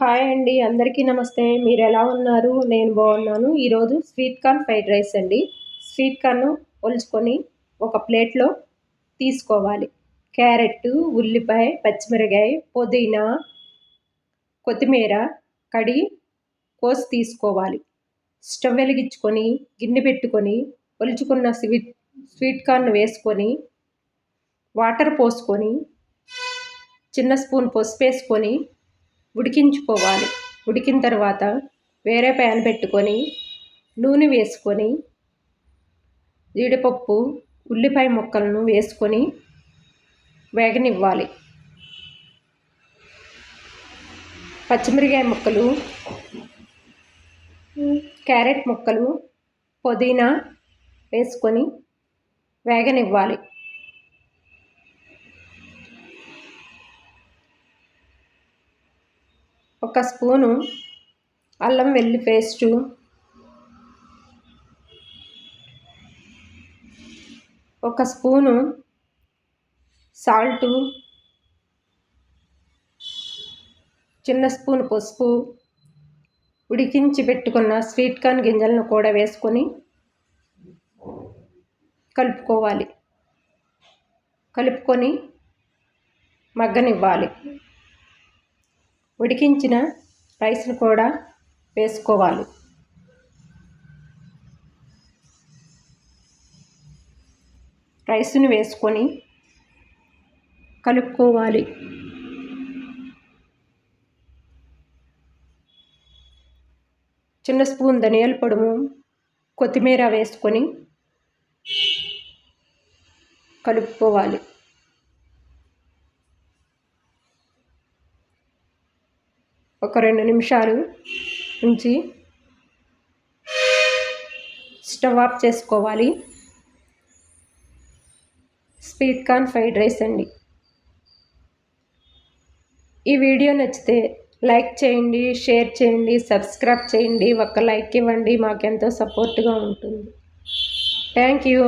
Hi అండి అందరికీ నమస్తే. మీరు ఎలా ఉన్నారు? నేను బాగున్నాను. ఈరోజు స్వీట్ కార్న్ ఫ్రైడ్ రైస్ అండి. స్వీట్ కార్న్ ఒలుచుకొని ఒక ప్లేట్లో తీసుకోవాలి. క్యారెట్ ఉల్లిపాయ పచ్చిమిరకాయ పుదీనా కొత్తిమీర కడి కోసి తీసుకోవాలి. స్టవ్ వెలిగించుకొని గిన్నె పెట్టుకొని ఒలుచుకున్న స్వీట్ స్వీట్ కార్న్ వేసుకొని వాటర్ పోసుకొని చిన్న స్పూన్ పసుపు వేసుకొని ఉడికించుకోవాలి. ఉడికిన తర్వాత వేరే ప్యాన్ పెట్టుకొని నూనె వేసుకొని జీడిపప్పు ఉల్లిపాయ ముక్కలను వేసుకొని వేగనివ్వాలి. పచ్చిమిరకాయ ముక్కలు క్యారెట్ ముక్కలు పుదీనా వేసుకొని వేగనివ్వాలి. ఒక స్పూను అల్లం వెల్లి పేస్టు. ఒక స్పూను సాల్టు. చిన్న స్పూన్ పసుపు. ఉడికించి పెట్టుకున్న స్వీట్ కార్న్ గింజలను కూడా వేసుకొని కలుపుకోవాలి. కలుపుకొని మగ్గనివ్వాలి. ఉడికించిన రైస్ను కూడా వేసుకోవాలి. రైస్ని వేసుకొని కలుపుకోవాలి. చిన్న స్పూన్ ధనియాల పొడుము కొత్తిమీర వేసుకొని కలుపుకోవాలి. ఒక రెండు నిమిషాలు ఉంచి స్టవ్ ఆఫ్ చేసుకోవాలి. స్వీట్ కార్న్ ఫ్రైడ్ రైస్ అండి. ఈ వీడియో నచ్చితే లైక్ చేయండి షేర్ చేయండి సబ్స్క్రైబ్ చేయండి. ఒక లైక్ ఇవ్వండి. మాకెంతో సపోర్ట్గా ఉంటుంది. Thank you.